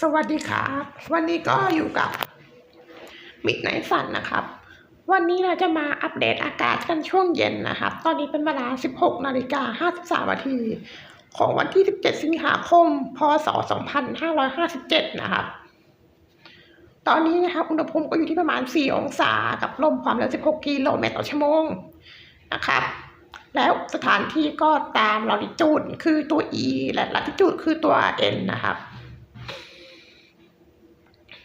สวัสดีครับ วันนี้ก็อยู่กับมิดไนฝันนะครับ วันนี้เราจะมาอัปเดตอากาศกันช่วงเย็นนะครับ ตอนนี้เป็นเวลา 16นาฬิกา53นาทีของวันที่ 17 สิงหาคม พศ 2557 นะครับ ตอนนี้นะครับอุณหภูมิก็อยู่ที่ประมาณ 4 องศา กับลมความเร็ว 16 กิโลเมตรต่อชั่วโมงนะครับแล้วสถานที่ก็ตามลอริจูดคือตัว E และลัติจูดคือตัว N นะครับ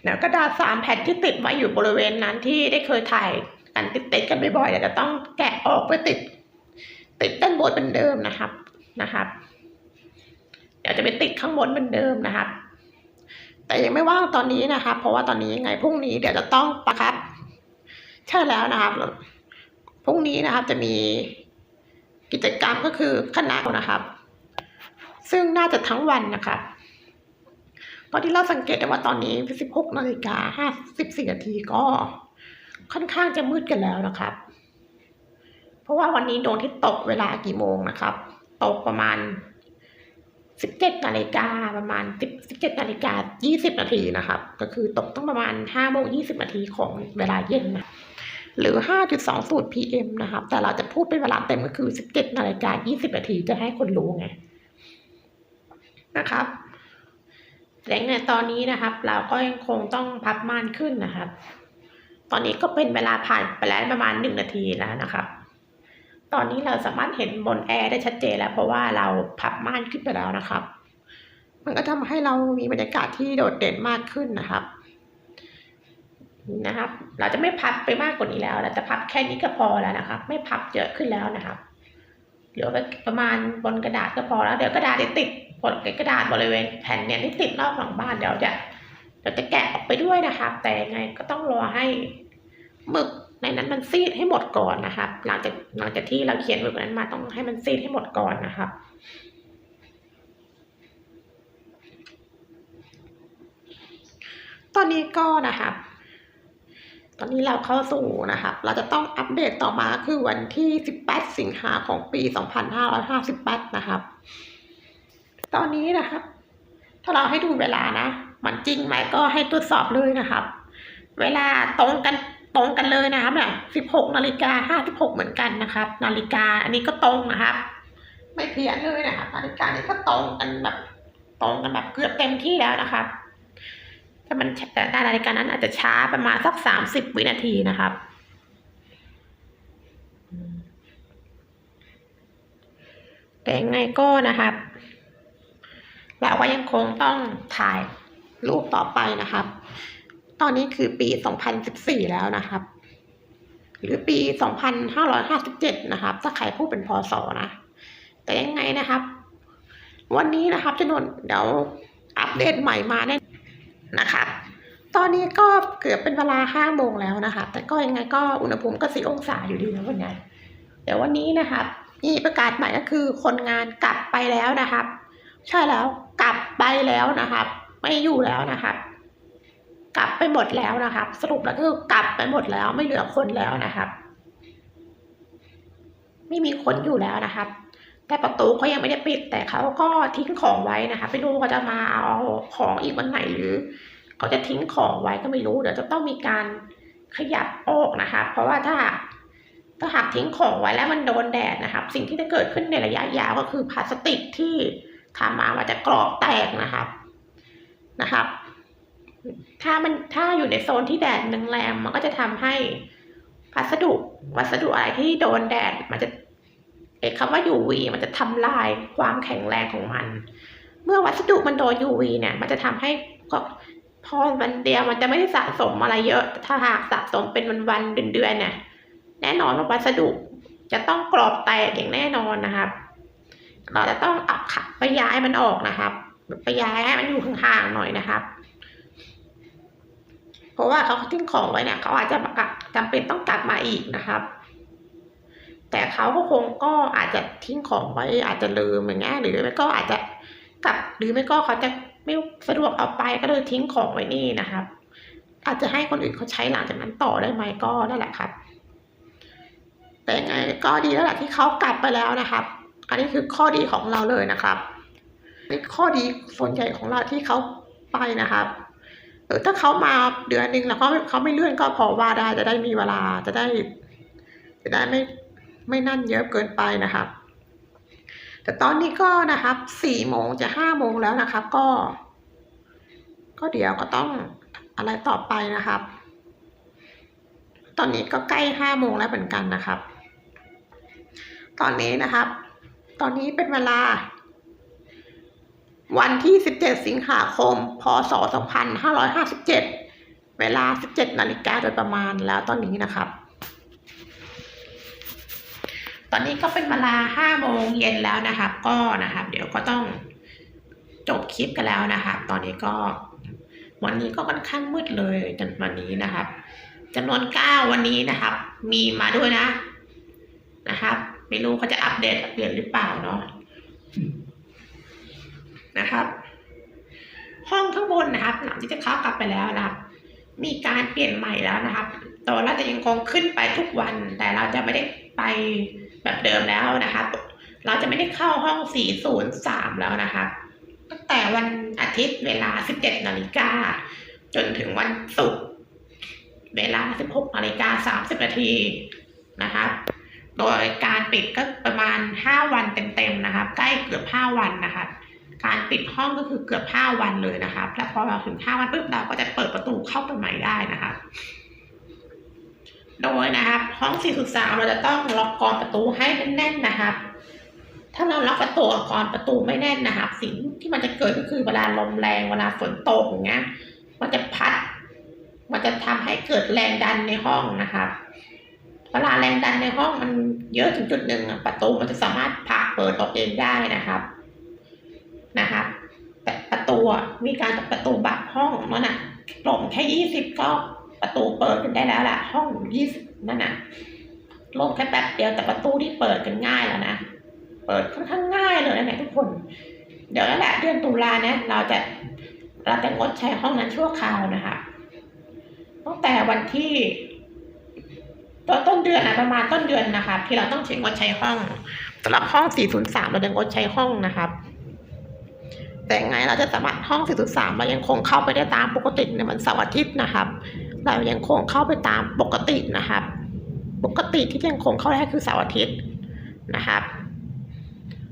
แล้วกระดาษสามแผ่นที่ติดไว้อยู่บริเวณนั้นที่ได้เคยถ่ายกันติดๆกันบ่อยๆเดี๋ยวจะต้องแกะออกเพื่อติด ติดด้านบนเหมือนเดิมนะครับนะครับ เดี๋ยวจะไปติดข้างบนเหมือนเดิมนะครับ แต่ยังไม่ว่างตอนนี้นะครับ เพราะว่าตอนนี้ยังไงพรุ่งนี้เดี๋ยวจะต้องประคับใช่แล้วนะครับพรุ่งนี้นะครับจะมีกิจกรรมก็คือคณะนะครับ ซึ่งน่าจะทั้งวันนะครับ ตอนที่เราสังเกตได้ว่าตอนนี้ 16นาฬิกา54นาทีก็ค่อนข้างจะมืดกันแล้วนะครับ เพราะว่าวันนี้โดนที่ตกเวลากี่โมงนะครับ ตกประมาณ 17นาฬิกาประมาณ10 17นาฬิกา20นาทีนะครับ ก็คือตกต้องประมาณ5โมง20นาทีของเวลาเย็นนะหรือ 5.20 PM นะครับ แต่เราจะพูดเป็นเวลาเต็มก็คือ 17นาฬิกา20นาทีจะให้คนรู้ไงนะครับ แต่ในตอนนี้นะครับ เราก็ยังคงต้องพับม่านขึ้นนะครับ ตอนนี้ก็เป็นเวลาผ่านไปแล้วประมาณหนึ่งนาทีแล้วนะครับ ตอนนี้เราสามารถเห็นบนแอร์ได้ชัดเจนแล้ว เพราะว่าเราพับม่านขึ้นไปแล้วนะครับ มันก็ทำให้เรามีบรรยากาศที่โดดเด่นมากขึ้นนะครับนะครับ เราจะไม่พับไปมากกว่านี้แล้วเราจะพับแค่นี้ก็พอแล้วนะครับ ไม่พับเยอะขึ้นแล้วนะครับ เหลือไปประมาณบนกระดาษก็พอแล้ว เดี๋ยวกระดาษจะติด บนกระดาษบริเวณแผ่นเนี่ยที่ติดรอบหลังบ้านเดี๋ยวจะเดี๋ยวจะแกะออกไปด้วยนะครับ แต่ยังไงก็ต้องรอให้หมึกในนั้นมันซีดให้หมดก่อนนะครับหลังจากหลังจากที่เราเขียนหมึกนั้นมาต้องให้มันซีดให้หมดก่อนนะครับตอนนี้ก็นะครับ ตอนนี้เราเข้าสู่นะครับ เราจะต้องอัปเดตต่อมาคือวันที่ 18 สิงหาของปี 2558 นะครับ ตอนนี้นะครับ ถ้าเราให้ดูเวลานะ มันจริงไหมก็ให้ตรวจสอบเลยนะครับ เวลาตรงกันตรงกันเลยนะครับเนี่ย16นาฬิกา56เหมือนกันนะครับ นาฬิกาอันนี้ก็ตรงนะครับ ไม่เพี้ยนเลยนะครับนาฬิกานี้ก็ตรงกันแบบตรงกันแบบเกือบเต็มที่แล้วนะครับแต่มันแต่นาฬิกานั้นอาจจะช้าประมาณสักสามสิบวินาทีนะครับแต่ยังไงก็นะครับ เราก็ยังคงต้องถ่ายรูปต่อไปนะครับ ตอนนี้คือปี 2014 แล้วนะครับ หรือปี 2557 นะครับ ถ้าใครพูดเป็นพศนะ แต่ยังไงนะครับ วันนี้นะครับจะนวนเดี๋ยวอัปเดตใหม่มาแน่นะครับตอนนี้ก็เกือบเป็นเวลาห้าโมงแล้วนะคะ แต่ก็ยังไงก็อุณหภูมิก็สี่องศาอยู่ดีนะวันนี้เดี๋ยววันนี้นะครับมีประกาศใหม่ก็คือคนงานกลับไปแล้วนะครับ ใช่แล้ว กลับไปแล้วนะครับ ไม่อยู่แล้วนะครับ กลับไปหมดแล้วนะครับ สรุปแล้วก็คือกลับไปหมดแล้วไม่เหลือคนแล้วนะครับ ไม่มีคนอยู่แล้วนะครับ แต่ประตูเขายังไม่ได้ปิด แต่เขาก็ทิ้งของไว้นะคะไม่รู้เขาจะมาเอาของอีกวันไหนหรือเขาจะทิ้งของไว้ก็ไม่รู้เดี๋ยวจะต้องมีการขยับออกนะคะ เพราะว่าถ้าถ้าหากทิ้งของไว้แล้วมันโดนแดดนะครับ สิ่งที่จะเกิดขึ้นในระยะยาวก็คือพลาสติกที่ ทำมามันจะกรอบแตกนะครับนะครับ ถ้ามันถ้าอยู่ในโซนที่แดดแรงๆมันก็จะทำให้พัสดุวัสดุอะไรที่โดนแดดมันจะเอกคำว่า UV มันจะทำลายความแข็งแรงของมัน เมื่อวัสดุมันโดน UV เนี่ย มันจะทำให้ก็พอวันเดียวมันจะไม่ได้สะสมอะไรเยอะ ถ้าหากสะสมเป็นวันๆเดือนๆเนี่ย แน่นอนว่าวัสดุจะต้องกรอบแตกอย่างแน่นอนนะครับ เราจะต้องเอาขับไปย้ายมันออกนะครับ ไปย้ายให้มันอยู่ห่างๆหน่อยนะครับ เพราะว่าเขาทิ้งของไว้เนี่ยเขาอาจจะกลับจำเป็นต้องกลับมาอีกนะครับ แต่เขาก็คงก็อาจจะทิ้งของไว้ อาจจะลืมอย่างเงี้ยหรือไม่ก็อาจจะกลับหรือไม่ก็เขาจะไม่สะดวกเอาไปก็เลยทิ้งของไว้นี่นะครับ อาจจะให้คนอื่นเขาใช้หลังจากนั้นต่อได้ไหมก็นั่นแหละครับ แต่ไงก็ดีแล้วแหละที่เขากลับไปแล้วนะครับ อันนี้คือข้อดีของเราเลยนะครับนี่ข้อดีส่วนใหญ่ของเราที่เขาไปนะครับเออถ้าเขามาเดือนหนึ่งแล้วเขาเขาไม่เลื่อนก็พอว่าได้จะได้มีเวลาจะได้ จะได้ไม่ไม่นั่นเยอะเกินไปนะครับ แต่ตอนนี้ก็นะครับสี่โมงจะห้าโมงแล้วนะครับ ก็ ก็เดี๋ยวก็ต้องอะไรต่อไปนะครับ ตอนนี้ก็ใกล้ห้าโมงแล้วเหมือนกันนะครับ ตอนนี้นะครับ ตอนนี้เป็นเวลา วันที่ 17 สิงหาคม พศ 2557 เวลา 17 นาฬิกาโดยประมาณแล้วตอนนี้นะครับ ตอนนี้ก็เป็นเวลา 5 โมงเย็นแล้วนะครับ ก็นะครับ เดี๋ยวก็ต้องจบคลิปกันแล้วนะครับ ตอนนี้ก็วันนี้ก็ค่อนข้างมืดเลยจนวันนี้นะครับจำนวน 9 วันนี้นะครับ มีมาด้วยนะนะครับ ไม่รู้เขาจะอัปเดตอัปเดตหรือเปล่าเนาะนะครับ ห้องข้างบนนะครับ หลังที่จะเข้ากลับไปแล้วนะครับ มีการเปลี่ยนใหม่แล้วนะครับตัวเราจะยังคงขึ้นไปทุกวัน แต่เราจะไม่ได้ไปแบบเดิมแล้วนะครับ เราจะไม่ได้เข้าห้อง 403 แล้วนะครับตั้งแต่วันอาทิตย์เวลา 17 นาฬิกาจนถึงวันศุกร์เวลา 16นาฬิกา30นาทีนะครับ โดยการปิดก็ประมาณ 5 วันเต็มๆนะครับใกล้เกือบ 5 วันนะครับการปิดห้องก็คือเกือบ 5 วันเลยนะครับแล้วพอเราถึง 5 วันปุ๊บเราก็จะเปิดประตูเข้าไปใหม่ได้นะครับโดยนะครับห้อง403เราจะต้องล็อกกรอนประตูให้แน่นๆนะครับ ถ้าเราล็อกประตูกรอนประตูไม่แน่นนะครับ สิ่งที่มันจะเกิดก็คือเวลาลมแรงเวลาฝนตกอย่างเงี้ยมันจะพัด มันจะทำให้เกิดแรงดันในห้องนะครับเวลาแรงดันในห้องมัน เยอะถึงจุดหนึ่งประตูมันจะสามารถผักเปิดออกเองได้นะครับนะครับ แต่ประตูมีการประตูบักห้องนั่นน่ะลมแค่ยี่สิบก็ประตูเปิดกันได้แล้วล่ะ ห้องยี่สิบนั่นน่ะลมแค่แป๊บเดียวแต่ประตูที่เปิดกันง่ายแล้วนะเปิดค่อนข้างง่ายเลยนะเนี่ยทุกคน เดี๋ยวนั่นแหละเดือนตุลาเนี่ยเราจะเราจะงดใช้ห้องนั้นชั่วคราวนะคะตั้งแต่วันที่ ต้นต้นเดือนนะประมาณต้นเดือนนะคะที่เราต้องใช้งดใช้ห้องสำหรับห้อง 403 เราจะงดใช้ห้องนะครับแต่ไงเราจะสามารถห้อง 403 เรายังคงเข้าไปได้ตามปกติในวันเสาร์อาทิตย์นะครับ เรายังคงเข้าไปตามปกตินะครับ ปกติที่ยังคงเข้าได้คือเสาร์อาทิตย์นะครับ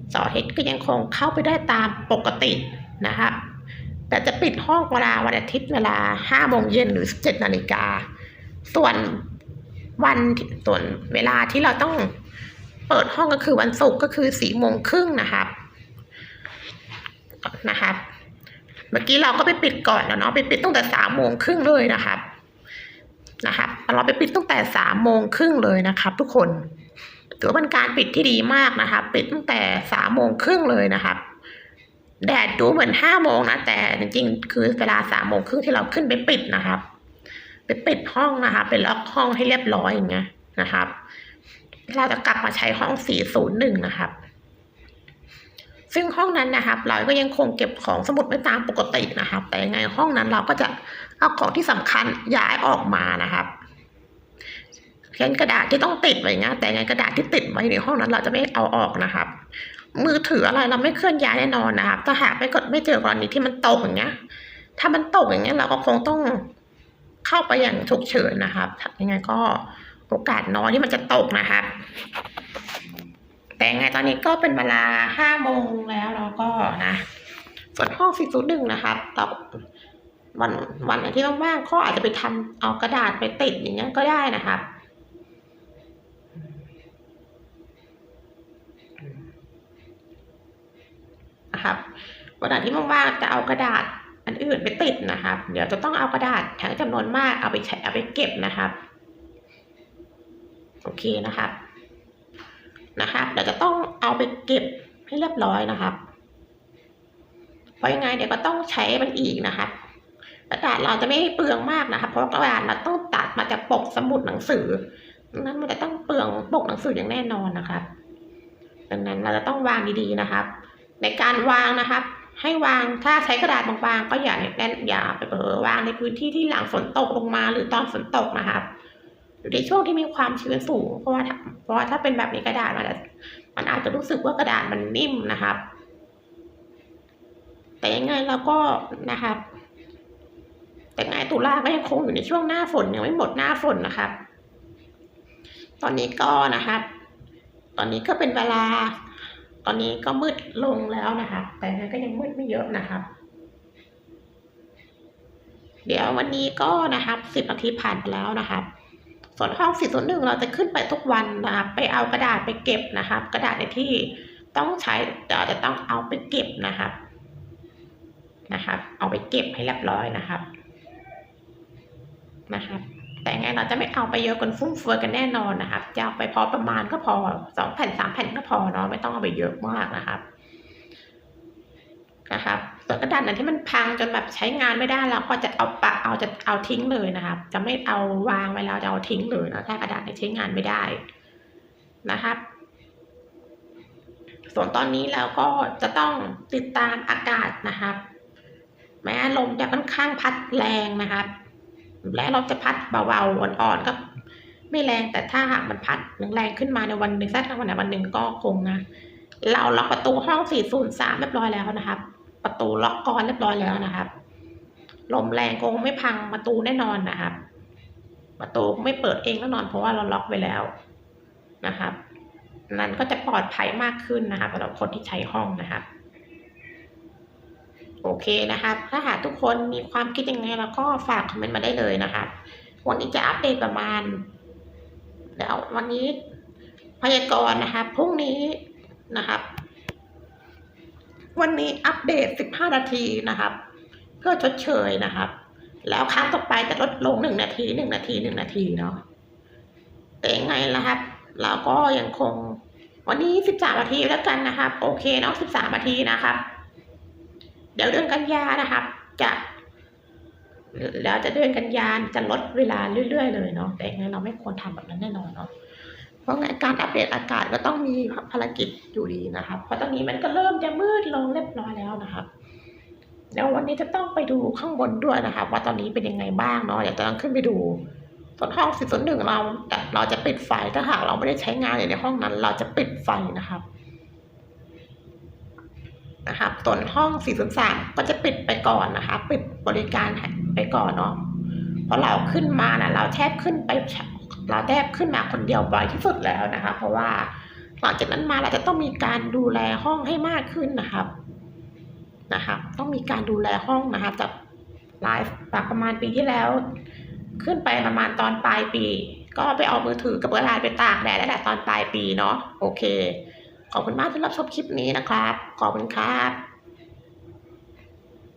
เสาร์อาทิตย์ก็ยังคงเข้าไปได้ตามปกตินะครับ แต่จะปิดห้องเวลาวันอาทิตย์เวลา5โมงเย็นหรือ 17นาฬิกาส่วน วันส่วนเวลาที่เราต้องเปิดห้องก็คือวันศุกร์ก็คือ4โมงครึ่งนะครับนะครับ เมื่อกี้เราก็ไปปิดก่อนแล้วเนาะไปปิดตั้งแต่3โมงครึ่งเลยนะครับนะครับเราไปปิดตั้งแต่3โมงครึ่งเลยนะครับ ทุกคนถือว่าเป็นการปิดที่ดีมากนะครับปิดตั้งแต่สามโมงครึ่งเลยนะครับแดดดูเหมือนห้าโมงนะแต่จริงๆคือเวลาสามโมงครึ่งที่เราขึ้นไปปิดนะครับ ไปปิดห้องนะครับไปล็อกห้องให้เรียบร้อยอย่างเงี้ยนะครับ เราจะกลับมาใช้ห้องสี่ศูนย์หนึ่งนะครับ ซึ่งห้องนั้นนะครับ เราก็ยังคงเก็บของสมุดไว้ตามปกตินะครับ แต่ยังไงห้องนั้นเราก็จะเอาของที่สำคัญย้ายออกมานะครับเช่นกระดาษที่ต้องติดไว้เงี้ยแต่ไงกระดาษที่ติดไว้ในห้องนั้น เราจะไม่เอาออกนะครับ มือถืออะไรเราไม่เคลื่อนย้ายแน่นอนนะครับ ถ้าหากไม่กดไม่เจอกรณีที่มันตกอย่างเงี้ย ถ้ามันตกอย่างเงี้ยเราก็คงต้อง เข้าไปอย่างฉุกเฉินนะครับยังไงก็โอกาสน้อยที่มันจะตกนะครับแต่ยังไงตอนนี้ก็เป็นเวลาห้าโมงแล้วเราก็นะส่วนห้องสี่ศูนย์หนึ่งนะครับเราวันวันไหนที่ว่างๆก็อาจจะไปทำเอากระดาษไปติดอย่างเงี้ยก็ได้นะครับนะครับวันไหนที่ว่างๆจะเอากระดาษ อันอื่นไปติดนะครับ เดี๋ยวจะต้องเอากระดาษทั้งจำนวนมากเอาไปใช้เอาไปเก็บนะครับ โอเคนะครับ นะครับเดี๋ยวจะต้องเอาไปเก็บให้เรียบร้อยนะครับ เพราะยังไงเดี๋ยวก็ต้องใช้มันอีกนะครับ กระดาษเราจะไม่เปลืองมากนะครับ เพราะกระดาษเราต้องตัดมาจากปกสมุดหนังสือดังนั้นมันจะต้องเปลืองปกหนังสืออย่างแน่นอนนะครับ ดังนั้นเราจะต้องวางดีๆนะครับ ในการวางนะครับ ให้วางถ้าใช้กระดาษบางๆก็อย่าแน่นอย่าไปเผลอวางในพื้นที่ที่หลังฝนตกลงมา หรือตอนฝนตกนะครับหรือในช่วงที่มีความชื้นสูง เพราะว่าเพราะว่าถ้าเป็นแบบนี้กระดาษมันมันอาจจะรู้สึกว่ากระดาษมันนิ่มนะครับ แต่ยังไงเราก็นะครับ แต่ไงตุลาก็ยังคงอยู่ในช่วงหน้าฝนยังไม่หมดหน้าฝนนะครับ ตอนนี้ก็นะครับ ตอนนี้ก็เป็นเวลา ตอนนี้ก็มืดลงแล้วนะครับแต่ก็ยังมืดไม่เยอะนะครับ เดี๋ยววันนี้ก็นะครับสิบนาทีผ่านไปแล้วนะครับ ส่วนห้องสี่ส่วนหนึ่งเราจะขึ้นไปทุกวันนะครับไปเอากระดาษไปเก็บนะครับ กระดาษในที่ต้องใช้เราจะต้องเอาไปเก็บนะครับนะครับ เอาไปเก็บให้เรียบร้อยนะครับนะครับ แต่ไงเราจะไม่เอาไปเยอะกันฟุ่มเฟือยกันแน่นอนนะครับจะเอาไปพอประมาณก็พอสองแผ่นสามแผ่นก็พอเนาะไม่ต้องเอาไปเยอะมากนะครับนะครับส่วนกระดาษนั้นที่มันพังจนแบบใช้งานไม่ได้เราก็จะเอาปะเอาจะเอาทิ้งเลยนะครับ จะไม่เอาวางไว้แล้วจะเอาทิ้งเลยนะถ้ากระดาษที่ใช้งานไม่ได้นะครับ ส่วนตอนนี้เราก็จะต้องติดตามอากาศนะครับ แม้ลมจะค่อนข้างพัดแรงนะครับ และเราจะพัดเบาๆอ่อนๆก็ไม่แรงแต่ถ้าหากมันพัดแรงขึ้นมาในวันหนึ่งสักวันไหนวันหนึ่งก็คงนะเราล็อกประตูห้อง 403 เรียบร้อยแล้วนะครับ ประตูล็อกกรอนเรียบร้อยแล้วนะครับลมแรงคงไม่พังประตูแน่นอนนะครับ ประตูไม่เปิดเองแน่นอน เพราะว่าเราล็อกไว้แล้วนะครับ นั้นก็จะปลอดภัยมากขึ้นนะครับสำหรับคนที่ใช้ห้องนะครับ โอเคนะครับถ้าหากทุกคนมีความคิดยังไงแล้วก็ฝากคอมเมนต์มาได้เลยนะครับวันนี้จะอัปเดตประมาณเดี๋ยววันนี้พยากรณ์นะครับพรุ่งนี้นะครับ วันนี้อัปเดต 15 นาทีนะครับ เพื่อชดเชยนะครับ แล้วครั้งต่อไปจะลดลง1นาที1นาที1นาทีเนาะแต่ยังไงล่ะครับ เราก็ยังคงวันนี้ 13 นาทีแล้วกันนะครับ โอเคเนาะ13 นาทีนะครับ เดี๋ยวเดือนกันยานะครับ จะแล้วจะเดือนกันยานจะลดเวลาเรื่อย ๆ เลยเนาะแต่ยังไงเราไม่ควรทำแบบนั้นแน่นอนเนาะเพราะงั้นการอัปเดตอากาศก็ต้องมีภารกิจอยู่ดีนะครับ เพราะตอนนี้มันก็เริ่มจะมืดลงเรียบร้อยแล้วนะครับเดี๋ยววันนี้จะต้องไปดูข้างบนด้วยนะครับว่าตอนนี้เป็นยังไงบ้างเนาะเดี๋ยวจะต้องขึ้นไปดูส่วนห้องสี่ส่วนหนึ่งเราเราจะปิดไฟถ้าหากเราไม่ได้ใช้งานอยู่ในห้องนั้น เราจะปิดไฟนะครับ นะครับส่วนห้องสี่ส่วนสามก็จะปิดไปก่อนนะคะ ปิดบริการไปก่อนเนาะเพราะเราขึ้นมานะเราแทบขึ้นไป เราแทบขึ้นมาคนเดียวบ่อยที่สุดแล้วนะคะ เพราะว่าหลังจากนั้นมาเราจะต้องมีการดูแลห้องให้มากขึ้นนะครับนะครับ ต้องมีการดูแลห้องนะครับจากไลฟ์ประมาณปีที่แล้ว ขึ้นไปประมาณตอนปลายปี ก็ไปเอามือถือกับกระดาษไปตากแดดแล้วแหละตอนปลายปีเนาะโอเค ขอบคุณมากที่รับชมคลิปนี้นะครับ ขอบคุณครับ